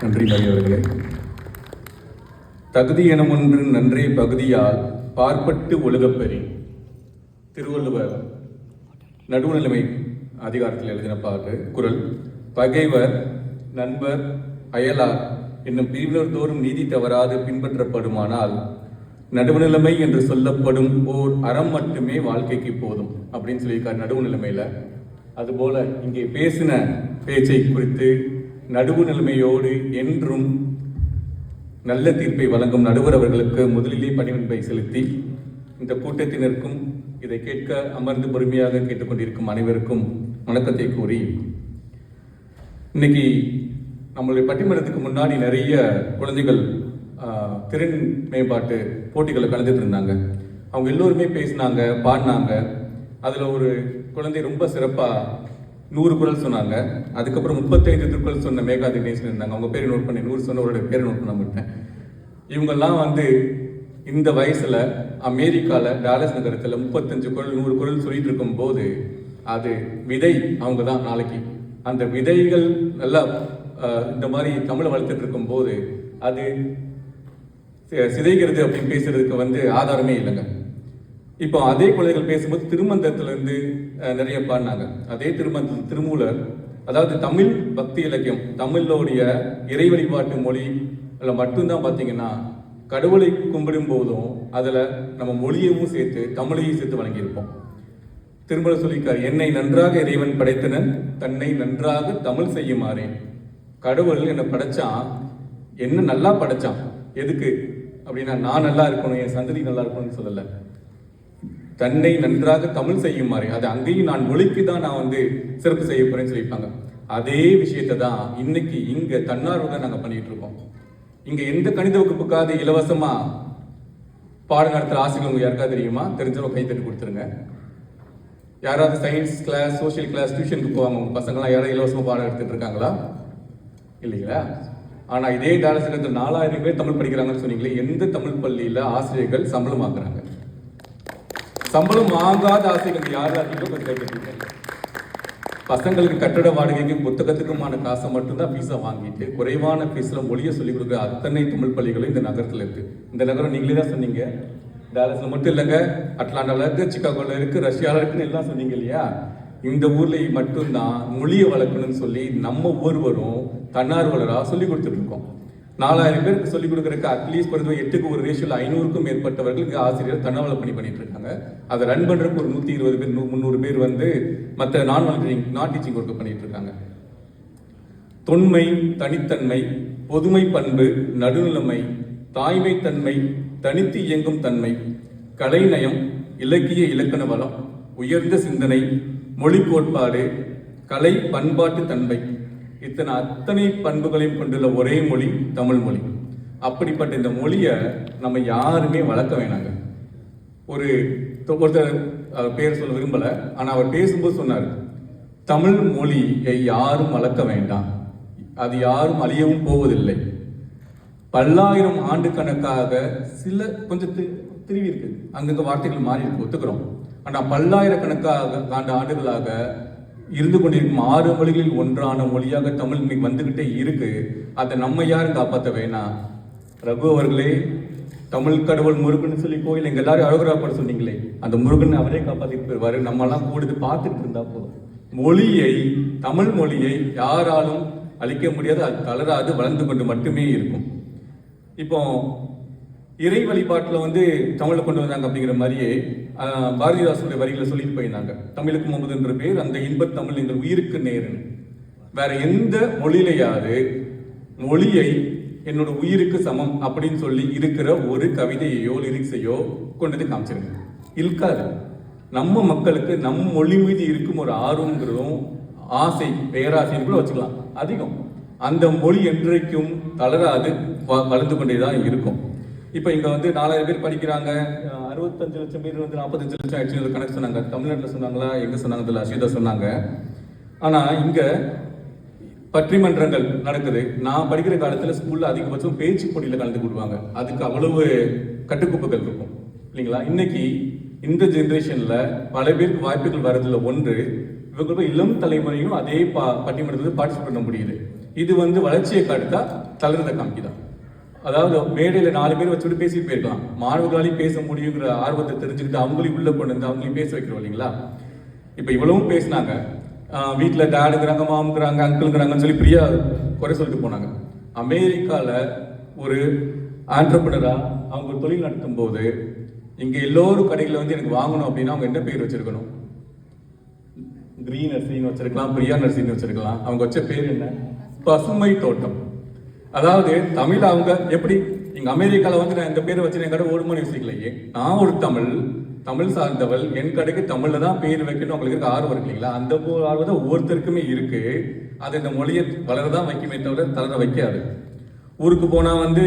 நன்றி மதி தகுதி எனும் ஒன்று நன்றே பகுதியால் பார்ப்பட்டு ஒழுகப்பெறி திருவள்ளுவர் நடுவுநிலைமை அதிகாரத்தில் எழுதின பாட்டு குரல் பகைவர் நண்பர் அயலார் என்னும் பிரிவினர் தோறும் நீதி தவறாது பின்பற்றப்படுமானால் நடுவுநிலைமை என்று சொல்லப்படும் ஓர் அறம் மட்டுமே வாழ்க்கைக்கு போதும் அப்படின்னு சொல்லியிருக்கார் நடுவுநிலைமையில. அதுபோல இங்கே பேசின பேச்சை குறித்து நடுவு நிலைமையோடு என்றும் நல்ல தீர்ப்பை வழங்கும் நடுவர் அவர்களுக்கு முதலிலே பணிவன்பை செலுத்தி இந்த கூட்டத்தினருக்கும் இதை கேட்க அமர்ந்து பொறுமையாக கேட்டுக்கொண்டிருக்கும் அனைவருக்கும் வணக்கத்தை கூறி இன்னைக்கு நம்மளுடைய பட்டிமன்றத்துக்கு முன்னாடி நிறைய குழந்தைகள் திறன் மேம்பாட்டு போட்டிகளை கலந்துட்டு இருந்தாங்க. அவங்க எல்லோருமே பேசினாங்க பாடினாங்க. அதில் ஒரு குழந்தை ரொம்ப சிறப்பாக நூறு குரல் சொன்னாங்க. அதுக்கப்புறம் முப்பத்தைந்து திருக்குறள் சொன்ன மேகா தினேசன் இருந்தாங்க. அவங்க பேர் நோட் பண்ணி நூறு சொன்னவரோட பேரை நோட் பண்ண மாட்டேன். இவங்கெல்லாம் வந்து இந்த வயசுல அமெரிக்காவில் டாலஸ் நகரத்தில் முப்பத்தஞ்சு குரல் நூறு குரல் சொல்லிட்டு இருக்கும் போது அது விதை அவங்க தான் நாளைக்கு. அந்த விதைகள் நல்லா இந்த மாதிரி தமிழை வளர்த்துட்டு இருக்கும் போது அது சிதைகிறது அப்படின்னு பேசுறதுக்கு வந்து ஆதாரமே இல்லைங்க. இப்போ அதே குழந்தைகள் பேசும்போது திருமந்தத்துல இருந்து நிறைய பாடினாங்க அதே திருமந்த திருமூலர் அதாவது தமிழ் பக்தி இலக்கியம் தமிழோடைய இறை வழிபாட்டு மொழி அதில் மட்டும்தான் பார்த்தீங்கன்னா கடவுளை கும்பிடும் போதும் அதில் நம்ம மொழியவும் சேர்த்து தமிழையும் சேர்த்து வழங்கியிருப்போம் திருமலை சொல்லிக்கார் என்னை நன்றாக இறைவன் படைத்தனன் தன்னை நன்றாக தமிழ் செய்யுமாறே. கடவுள் என்னை படைச்சான் என்ன நல்லா படைச்சான் எதுக்கு? அப்படின்னா நான் நல்லா இருக்கணும் என் சந்ததி நல்லா இருக்கணும்னு சொல்லலை. தன்னை நன்றாக தமிழ் செய்யுமாறு அது அங்கேயும் நான் மொழிக்கு தான் நான் வந்து சிறப்பு செய்ய போறேன்னு சொல்லியிருப்பாங்க. அதே விஷயத்தை தான் இன்னைக்கு இங்க தன்னார்வம் நாங்கள் பண்ணிட்டு இருக்கோம். இங்க எந்த கணித வகுப்புக்காவது இலவசமா பாடம் நடத்துற ஆசிரியர் யாருக்கா தெரியுமா? தெரிஞ்சவங்க கை தட்டி கொடுத்துருங்க. யாராவது சயின்ஸ் கிளாஸ் சோஷியல் கிளாஸ் டியூஷனுக்கு போவாங்க. உங்க பசங்களாம் யாராவது இலவசமா பாடம் எடுத்துட்டு இருக்காங்களா? இல்லைங்களா? ஆனா இதே டாலஸ் நாலாயிரம் பேர் தமிழ் படிக்கிறாங்கன்னு சொன்னீங்களே எந்த தமிழ் பள்ளியில ஆசிரியர்கள் சம்பளம் வாங்குறாங்க சம்பளம் வாங்காத ஆசைகள் யார் அதிகம் கொஞ்சம் பசங்களுக்கு கட்டட வாடகைக்கும் புத்தகத்துக்குமான காசை மட்டும்தான் ஃபீஸை வாங்கிட்டு குறைவான பீஸில் மொழியை சொல்லிக் கொடுக்குற அத்தனை தமிழ் பள்ளிகளும் இந்த நகரத்தில் இருக்குது இந்த நகரம் நீங்களே தான் சொன்னீங்க. டேலஸில் மட்டும் இல்லைங்க அட்லாண்டாவில் இருக்குது சிக்காகோவில் இருக்குது ரஷ்யாவில் இருக்குன்னு எல்லாம் சொன்னீங்க இல்லையா? இந்த ஊரில் மட்டும்தான் மொழியை வளர்க்கணும்னு சொல்லி நம்ம ஒவ்வொருவரும் தன்னார்வலராக சொல்லி கொடுத்துட்ருக்கோம் நாலாயிரம் பேருக்கு சொல்லிக் கொடுக்கறதுக்கு அட்லீஸ்ட் குறைந்த எட்டுக்கு ஒரு ரேஷியோல ஐநூறுக்கும் மேற்பட்டவர்களுக்கு ஆசிரியர் தன்னாவல பணி பண்ணிட்டு இருக்காங்க அதை ரன் பண்றதுக்கு ஒரு நூத்தி இருபது பேர் நூ- முந்நூறு பேர் வந்து மற்ற நான் வாலண்டியரிங் நான் டீச்சிங் ஒர்க் பண்ணிட்டு இருக்காங்க தொன்மை தனித்தன்மை பொதுமை பண்பு நடுநிலைமை தாய்மை தன்மை தனித்து இயங்கும் தன்மை கலைநயம் இலக்கிய இலக்கண வளம் உயர்ந்த சிந்தனை மொழி கோட்பாடு கலை பண்பாட்டு தன்மை இத்தனை அத்தனை பண்புகளையும் கொண்டுள்ள ஒரே மொழி தமிழ் மொழி. அப்படிப்பட்ட இந்த மொழியை நம்ம யாருமே வளர்க்க வேணாங்க. ஒரு ஒருத்தர் அவர் பேர் சொல்ல விரும்பலை ஆனால் அவர் பேசும்போது சொன்னார் தமிழ் மொழியை யாரும் வளர்க்க வேண்டாம். அது யாரும் அழியவும் போவதில்லை. பல்லாயிரம் ஆண்டு கணக்காக சில கொஞ்சம் திரு திருவி இருக்கு. அங்கங்கே வார்த்தைகள் மாறி இருக்கு. ஒத்துக்கிறோம். ஆனால் பல்லாயிரக்கணக்காக ஆண்டு ஆண்டுகளாக இருந்து கொண்டிருக்கும் ஆறு மொழிகளில் ஒன்றான மொழியாக தமிழ் இன்னைக்கு வந்துகிட்டே இருக்கு. அதை நம்ம யாரும் காப்பாற்ற வேணாம் ரகு அவர்களே தமிழ் கடவுள் முருகன் சொல்லி கோயில் எங்க எல்லாரும் அழகரா பாட சொன்னீங்களே அந்த முருகன் அவரே காப்பாத்திட்டு போயிருவாரு. நம்ம எல்லாம் கூடுது பார்த்துட்டு இருந்தா போதும். மொழியை தமிழ் மொழியை யாராலும் அழிக்க முடியாது அது தளராது வளர்ந்து கொண்டு மட்டுமே இருக்கும். இப்போ இறை வழிபாட்டில் வந்து தமிழை கொண்டு வந்தாங்க அப்படிங்கிற மாதிரியே பாரதிதாசனுடைய வரிகளை சொல்லிட்டு போயிருந்தாங்க. தமிழுக்கு முகமது என்ற பேர் அந்த இன்பத் தமிழ் எங்கள் உயிருக்கு நேருன்னு. வேற எந்த மொழியிலையாவது மொழியை என்னோட உயிருக்கு சமம் அப்படின்னு சொல்லி இருக்கிற ஒரு கவிதையையோ லிரிக்ஸையோ கொண்டு வந்து காமிச்சிருங்க. இருக்காது நம்ம மக்களுக்கு நம் மொழி மீது இருக்கும் ஒரு ஆர்வங்கிறதும் ஆசை பேராசைன்னு கூட வச்சுக்கலாம். அதிகம். அந்த மொழி என்றைக்கும் தளராது வ- வளர்ந்து கொண்டே தான் இருக்கும். இப்போ இங்கே வந்து நாலாயிரம் பேர் படிக்கிறாங்க. அறுபத்தஞ்சு லட்சம் பேர் வந்து நாற்பத்தஞ்சு லட்சம் ஆயிடுச்சு. கணக்கு சொன்னாங்க. தமிழ்நாட்டில் சொன்னாங்களா? எங்கே சொன்னாங்க? தெரியல. அஸ்விதா சொன்னாங்க. ஆனால் இங்கே பட்டிமன்றங்கள் நடக்குது. நான் படிக்கிற காலத்தில் ஸ்கூலில் அதிகபட்சம் பேச்சு போட்டியில் கலந்து கொடுவாங்க அதுக்கு அவ்வளவு கட்டுக்கோப்புகள் இருக்கும். இல்லைங்களா? இன்னைக்கு இந்த ஜென்ரேஷனில் பல பேருக்கு வாய்ப்புகள் வரதில் ஒன்று இவங்க இளம் தலைமுறையும் அதே பா பட்டிமன்றத்தில் பார்ட்டிசிபேட் பண்ண முடியுது. இது வந்து வளர்ச்சியை காட்டுதா? தளர்ந்த காமிக்குதான் அதாவது மேடையில் நாலு பேர் வச்சுட்டு பேசிட்டு போயிருக்கலாம். மாணவர்களாலையும் பேச முடியுங்கிற ஆர்வத்தை தெரிஞ்சுக்கிட்டு அவங்களையும் உள்ளே கொண்டு வந்து அவங்களையும் பேச வைக்கிறோம் இல்லைங்களா? இப்போ இவ்வளவும் பேசினாங்க. வீட்டில் டேடுங்கிறாங்க மாமுங்கிறாங்க அங்கிள்ங்கிறாங்கன்னு சொல்லி பிரியா குறை சொல்லிட்டு போனாங்க. அமெரிக்காவில் ஒரு ஆண்டர்பனரா அவங்க ஒரு தொழில் நடத்தும் போது இங்கே எல்லோரும் கடையில் வந்து எனக்கு வாங்கணும் அப்படின்னா அவங்க என்ன பேர் வச்சிருக்கணும்? கிரீன் நர்சரின்னு வச்சுருக்கலாம் பிரியா நர்சரின்னு வச்சுருக்கலாம். அவங்க வச்ச பேர் என்ன? பசுமை தோட்டம். அதாவது தமிழ் அவங்க எப்படி? இங்க அமெரிக்காவில் வந்து நான் இந்த பேர் வச்சு என் கடை ஓடுமான்னு யோசிக்கலையே. நான் ஒரு தமிழ் தமிழ் சார்ந்தவள் என் கடைக்கு தமிழில் தான் பேர் வைக்கணும் உங்களுக்கு இருக்க ஆர்வம் இருக்கு இல்லைங்களா? அந்த ஆர்வம் தான் ஒவ்வொருத்தருக்குமே இருக்கு. அது இந்த மொழியை வளரதான் வைக்குமே தவிர தளர வைக்காது. ஊருக்கு போனால் வந்து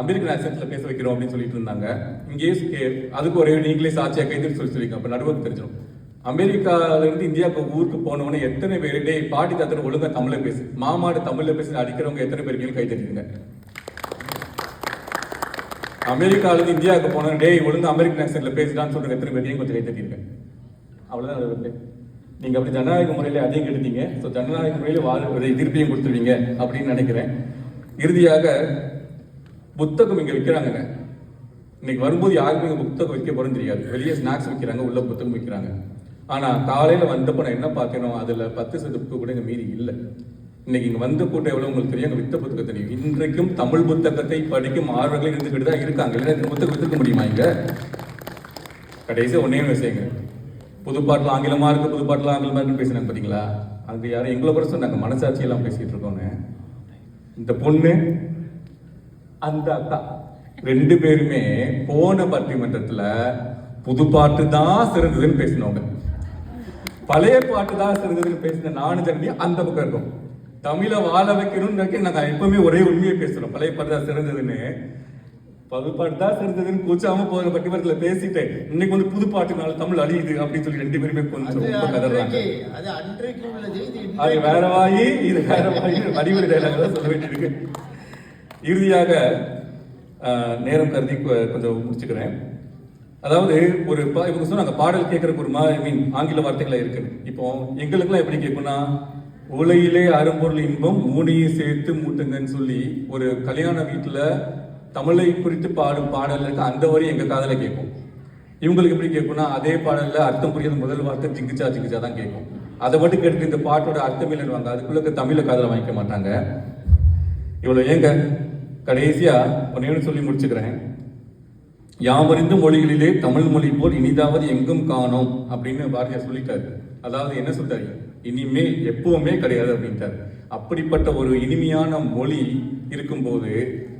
அமெரிக்கன் ஆக்சன்ஸில் பேச வைக்கிறோம் அப்படின்னு சொல்லிட்டு இருந்தாங்க. இங்கேயே அதுக்கு ஒரே நீங்களே சாட்சியாக கைது சொல்லி சொல்லிங்க அப்போ நடுவுக்கு தெரிஞ்சிடும். அமெரிக்காவிலேருந்து இந்தியாவுக்கு ஊருக்கு போனவொடனே எத்தனை பேர் டேய் பாட்டி தாத்தனை ஒழுங்காக தமிழில் பேசு. மாமாடு தமிழில் பேசி அடிக்கிறவங்க எத்தனை பேர் கை தட்டிடுங்க. அமெரிக்காவிலிருந்து இந்தியாவுக்கு போன டேய் ஒழுங்கு அமெரிக்கன் ஆக்சன்ட்ல பேசிட்டான்னு சொல்றது எத்தனை பேரையும் கொஞ்சம் கை அவ்வளோதான் அது வந்து நீங்க அப்படி ஜனநாயக முறையில அதிகம் எடுத்தீங்க ஸோ ஜனநாயக முறையில வாழ் திருப்பியும் கொடுத்துருவீங்க அப்படின்னு நினைக்கிறேன். இறுதியாக புத்தகம் இங்க விற்கிறாங்கங்க இன்னைக்கு வரும்போது யாருக்கும் புத்தகம் விற்க போறோம் தெரியாது. வெளியே ஸ்நாக்ஸ் விற்கிறாங்க உள்ள புத்தகம் விற்கிறாங்க ஆனால் காலையில் வந்தப்போ நான் என்ன பார்த்தேனோ அதில் பத்து சதவீத புக்கு கூட இங்கே மீறி இல்லை. இன்னைக்கு இங்கே வந்த கூட்டம் எவ்வளோ உங்களுக்கு தெரியும். அங்க வித்த புத்தகம் தெரியும் இன்றைக்கும் தமிழ் புத்தகத்தை படிக்கும் ஆர்வர்கள் இருந்துக்கிட்டு தான் இருக்காங்க. இல்லைன்னா இந்த புத்தகம் வித்துக்க முடியுமா இங்கே? கடைசி ஒன்றே ஒன்று விஷயங்க புதுப்பாட்டில் ஆங்கிலமாக இருக்குது புதுப்பாட்டில் ஆங்கிலமாக இருக்குன்னு பேசினாங்க பார்த்தீங்களா அங்கே யாரும் எங்களை கூட சொன்னாங்க. மனசாட்சியெல்லாம் பேசிகிட்டு இருக்கோன்னு. இந்த பொண்ணு அந்த அக்கா ரெண்டு பேருமே போன பட்டிமன்றத்தில் புதுப்பாட்டு தான் சிறந்ததுன்னு பேசினவங்க. பழைய பாட்டு தான் சிறந்ததுன்னு பேசின நானும் ஜனனி அந்த பக்கம் இருக்கும். தமிழை வாழ வைக்கணும்னு நாங்க எப்பவுமே ஒரே உண்மையை பேசுறோம். பழைய பாட்டு தான் சிறந்ததுன்னு. புது பாட்டு தான் சிறந்ததுன்னு கூச்சாம போகிற பட்டிமன்றத்துல பேசிட்டு இன்னைக்கு வந்து புது பாட்டுனால தமிழ் அழியுது அப்படின்னு சொல்லி ரெண்டு பேருமே கொஞ்சம் ரொம்ப கதறாங்க. அது வேற வாயி இது வேற வாயி வடிவடி டைலாக் தான் சொல்ல வேண்டியிருக்கு. இறுதியாக நேரம் கருதி கொஞ்சம் முடிச்சுக்கிறேன். அதாவது ஒரு பா- இவங்க சொன்னாங்க பாடல் கேட்குறக்கு ஒரு மாதிரி மீன் ஆங்கில வார்த்தைகளாக இருக்குது. இப்போ எங்களுக்கெல்லாம் எப்படி கேட்கும்னா உலையிலே அரும்பொருள் இன்பம் மூணையும் சேர்த்து மூட்டுங்கன்னு சொல்லி ஒரு கல்யாண வீட்டில் தமிழை குறித்து பாடும் பாடல் இருக்க. அந்த வரி எங்கள் காதலை கேட்கும். இவங்களுக்கு எப்படி கேட்கும்னா அதே பாடலில் அர்த்தம் புரியாத முதல் வார்த்தை ஜிங்கிச்சா ஜிங்கிச்சா தான் கேட்கும். அதை மட்டும் கேட்டு இந்த பாட்டோட அர்த்தம் இல்லைன்னு அதுக்குள்ள தமிழை காதலை வாங்கிக்க மாட்டாங்க. இவ்வளோ ஏங்க? கடைசியாக ஒன்று சொல்லி முடிச்சுக்கிறேன். யாவறிந்த மொழிகளிலே தமிழ் மொழி போல் இனிதாவது எங்கும் காணோம் அப்படின்னு பாரதியார் சொல்லிட்டாரு. அதாவது என்ன சொல்றாரு? இனிமே எப்பவுமே கிடையாது அப்படின்ட்டார். அப்படிப்பட்ட ஒரு இனிமையான மொழி இருக்கும்போது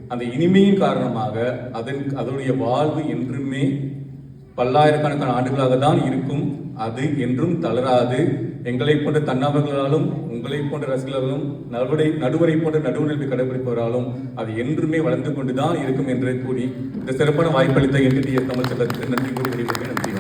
அந்த இனிமையின் காரணமாக அதன் அதனுடைய வாழ்வு என்றுமே பல்லாயிரக்கணக்கான ஆண்டுகளாக தான் இருக்கும். அது என்றும் தளராது. எங்களை போன்ற தன்னார்வர்களாலும் உங்களை போன்ற ரசிகர்களாலும் நடுவரை நடுவரை போன்ற நடுவுநிலை கடைபிடிப்பவராலும் அது என்றுமே வளர்ந்து கொண்டுதான் இருக்கும் என்று கூறி இந்த சிறப்பான வாய்ப்பளித்த என்கிட்ட தமிழ் செல்வத்திற்கு நன்றி கூறி நன்றி.